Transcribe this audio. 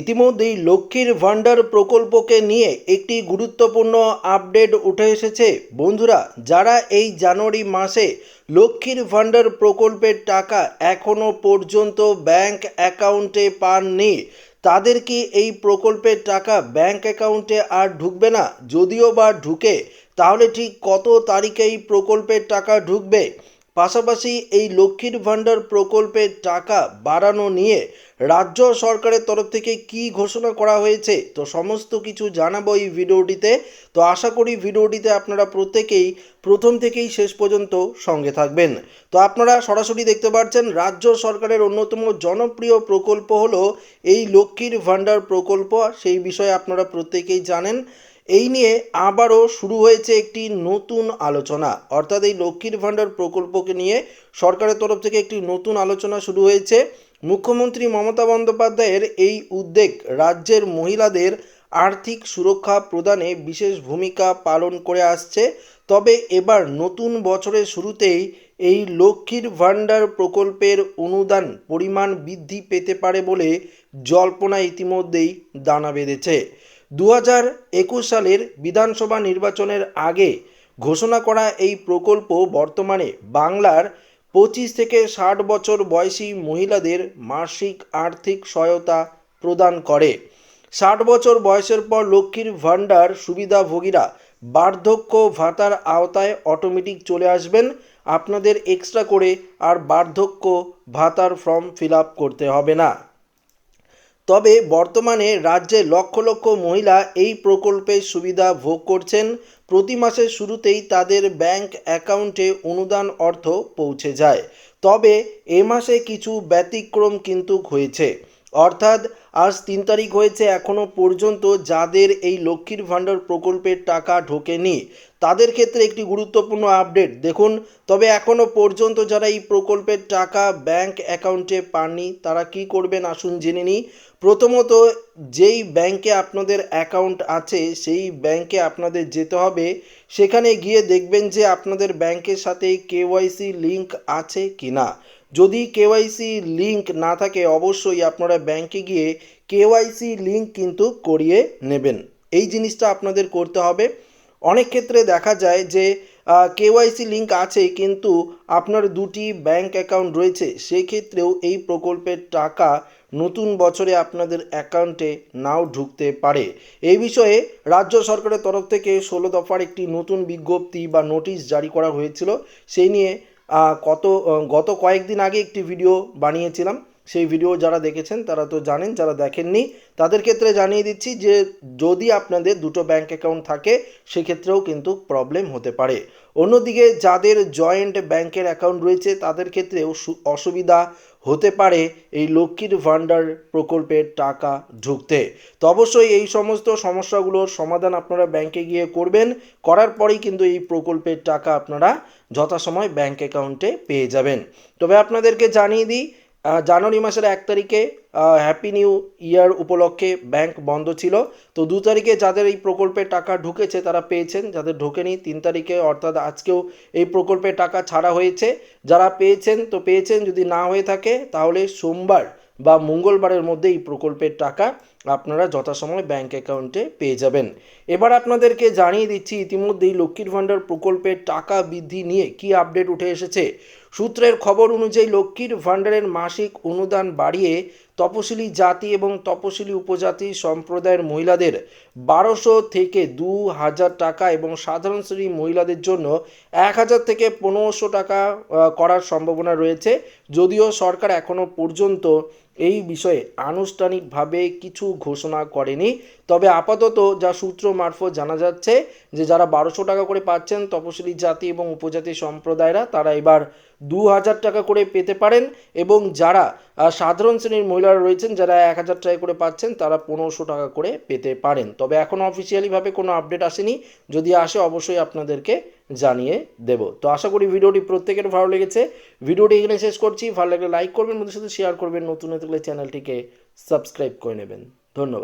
ইতিমধ্যেই লক্ষ্মীর ভাণ্ডার প্রকল্পকে নিয়ে একটি গুরুত্বপূর্ণ আপডেট উঠে এসেছে। বন্ধুরা, যারা এই জানুয়ারি মাসে লক্ষ্মীর ভাণ্ডার প্রকল্পের টাকা এখনও পর্যন্ত ব্যাংক অ্যাকাউন্টে পাননি, তাদের কি এই প্রকল্পের টাকা ব্যাংক অ্যাকাউন্টে আর ঢুকবে না? যদিও বা ঢুকে, তাহলে ঠিক কত তারিখে এই প্রকল্পের টাকা ঢুকবে? পাশাপাশি এই লক্ষ্মীর ভাণ্ডার প্রকল্পের টাকা বাড়ানো নিয়ে রাজ্য সরকারের তরফ থেকে কি ঘোষণা করা হয়েছে, তো সমস্ত কিছু জানাব এই ভিডিওটিতে। তো আশা করি ভিডিওটিতে আপনারা প্রত্যেকেই প্রথম থেকেই শেষ পর্যন্ত সঙ্গে থাকবেন। তো আপনারা সরাসরি দেখতে পাচ্ছেন, রাজ্য সরকারের অন্যতম জনপ্রিয় প্রকল্প হলো এই লক্ষ্মীর ভাণ্ডার প্রকল্প। সেই বিষয়ে আপনারা প্রত্যেকেই জানেন। এই নিয়ে আবারও শুরু হয়েছে একটি নতুন আলোচনা। অর্থাৎ এই লক্ষ্মীর ভাণ্ডার প্রকল্পকে নিয়ে সরকারের তরফ থেকে একটি নতুন আলোচনা শুরু হয়েছে। মুখ্যমন্ত্রী মমতা বন্দ্যোপাধ্যায়ের এই উদ্যোগ রাজ্যের মহিলাদের আর্থিক সুরক্ষা প্রদানে বিশেষ ভূমিকা পালন করে আসছে। তবে এবার নতুন বছরের শুরুতেই এই লক্ষ্মীর ভাণ্ডার প্রকল্পের অনুদান পরিমাণ বৃদ্ধি পেতে পারে বলে জল্পনা ইতিমধ্যেই দানা বেঁধেছে। দু হাজার একুশ সালের বিধানসভা নির্বাচনের আগে ঘোষণা করা এই প্রকল্প বর্তমানে বাংলার পঁচিশ থেকে ষাট বছর বয়সী মহিলাদের মাসিক আর্থিক সহায়তা প্রদান করে। ষাট বছর বয়সের পর লক্ষ্মীর ভাণ্ডার সুবিধাভোগীরা বার্ধক্য ভাতার আওতায় অটোমেটিক চলে আসবেন। আপনাদের এক্সট্রা করে আর বার্ধক্য ভাতার ফর্ম ফিল করতে হবে না। তবে বর্তমানে রাজ্যে লক্ষ লক্ষ মহিলা এই প্রকল্পের সুবিধা ভোগ করছেন। প্রতি মাসের শুরুতেই তাদের ব্যাংক অ্যাকাউন্টে অনুদান অর্থ পৌঁছে যায়। তবে এ মাসে কিছু ব্যতিক্রম কিন্তু হয়েছে। অর্থাৎ আজ তিন তারিখ হয়েছে এখনও পর্যন্ত যাদের এই লক্ষ্মীর ভাণ্ডার প্রকল্পের টাকা ঢোকেনি, তাদের ক্ষেত্রে একটি গুরুত্বপূর্ণ আপডেট। দেখুন, তবে এখনও পর্যন্ত যারা এই প্রকল্পের টাকা ব্যাংক অ্যাকাউন্টে পাননি, তারা কি করবেন আসুন জেনে নিই। প্রথমত, যেই ব্যাংকে আপনাদের অ্যাকাউন্ট আছে, সেই ব্যাংকে আপনাদের যেতে হবে। সেখানে গিয়ে দেখবেন যে আপনাদের ব্যাংকের সাথে কেওয়াইসি লিঙ্ক আছে কি না যদি কেওয়াইসি লিঙ্ক না থাকে, অবশ্যই আপনারা ব্যাংকে গিয়ে কেওয়াইসি লিঙ্ক কিন্তু করিয়ে নেবেন। এই জিনিসটা আপনাদের করতে হবে। অনেক ক্ষেত্রে দেখা যায় যে কেওয়াইসি লিঙ্ক আছে, কিন্তু আপনার দুটি ব্যাংক অ্যাকাউন্ট রয়েছে। সেক্ষেত্রেও এই প্রকল্পের টাকা নতুন বছরে আপনাদের অ্যাকাউন্টে নাও ঢুকতে পারে। এই বিষয়ে রাজ্য সরকারের তরফ থেকে ষোলো দফার একটি নতুন বিজ্ঞপ্তি বা নোটিশ জারি করা হয়েছিল। সেই নিয়ে কত গত কয়েকদিন আগে একটি ভিডিও বানিয়েছিলাম। সেই ভিডিও যারা দেখেছেন তারা তো জানেন, যারা দেখেননি, তাদের ক্ষেত্রে জানিয়ে দিচ্ছি যে যদি আপনাদের দুটো ব্যাঙ্ক অ্যাকাউন্ট থাকে, সেক্ষেত্রেও কিন্তু প্রবলেম হতে পারে। অন্যদিকে যাদের জয়েন্ট ব্যাংকের অ্যাকাউন্ট রয়েছে, তাদের ক্ষেত্রেও অসুবিধা হতে পারে এই লক্ষ্মীর ভান্ডার প্রকল্পের টাকা ঢুকতে। তো অবশ্যই এই সমস্ত সমস্যাগুলোর সমাধান আপনারা ব্যাংকে গিয়ে করবেন। করার পরেই কিন্তু এই প্রকল্পের টাকা আপনারা যথাসময় ব্যাংক অ্যাকাউন্টে পেয়ে যাবেন। তবে আপনাদেরকে জানিয়ে দিই জানুয়ারি মাসের এক তারিখে হ্যাপি নিউ ইয়ার উপলক্ষে ব্যাংক বন্ধ ছিল। তো দু তারিখে যাদের এই প্রকল্পে টাকা ঢুকেছে, তারা পেয়েছেন। যাদের ঢোকেনি, তিন তারিখে অর্থাৎ আজকেও এই প্রকল্পে টাকা ছাড়া হয়েছে। যারা পেয়েছেন, তো পেয়েছেন। যদি না হয়ে থাকে, তাহলে সোমবার বা মঙ্গলবারের মধ্যে এই প্রকল্পের টাকা আপনারা যথাসময় ব্যাঙ্ক অ্যাকাউন্টে পেয়ে যাবেন। এবার আপনাদেরকে জানিয়ে দিচ্ছি, ইতিমধ্যেই লক্ষ্মীর ভাণ্ডার প্রকল্পের টাকা বৃদ্ধি নিয়ে কি আপডেট উঠে এসেছে? সূত্রের খবর অনুযায়ী লক্ষ্মীর ভাণ্ডারের মাসিক অনুদান বাড়িয়ে তপশিলি জাতি এবং তপশিলি উপজাতি সম্প্রদায়ের মহিলাদের বারোশো থেকে দু হাজার টাকা এবং সাধারণ শ্রেণি মহিলাদের জন্য এক হাজার থেকে পনেরোশো টাকা করার সম্ভাবনা রয়েছে। যদিও সরকার এখনও পর্যন্ত এই বিষয়ে আনুষ্ঠানিকভাবে কিছু ঘোষণা করেনি। তবে আপাতত যা সূত্র মারফত জানা যাচ্ছে যে যারা বারোশো টাকা করে পাচ্ছেন তপশিলি জাতি এবং উপজাতি সম্প্রদায়রা, তারা এবার দু হাজার টাকা করে পেতে পারেন এবং যারা সাধারণ শ্রেণির মহিলারা রয়েছেন, যারা এক হাজার টাকা করে পাচ্ছেন, তারা পনেরোশো টাকা করে পেতে পারেন। তবে এখনও অফিসিয়ালিভাবে কোনো আপডেট আসেনি। যদি আসে, অবশ্যই আপনাদেরকে জানিয়ে দেব। তো আশা করি ভিডিওটি প্রত্যেকের ভালো লেগেছে। ভিডিওটি এখানে শেষ করছি। ভালো লাগলে লাইক করবেন, বন্ধুদের সাথে শেয়ার করবেন। নতুন হয়ে চ্যানেলটিকে সাবস্ক্রাইব করে নেবেন। ধন্যবাদ।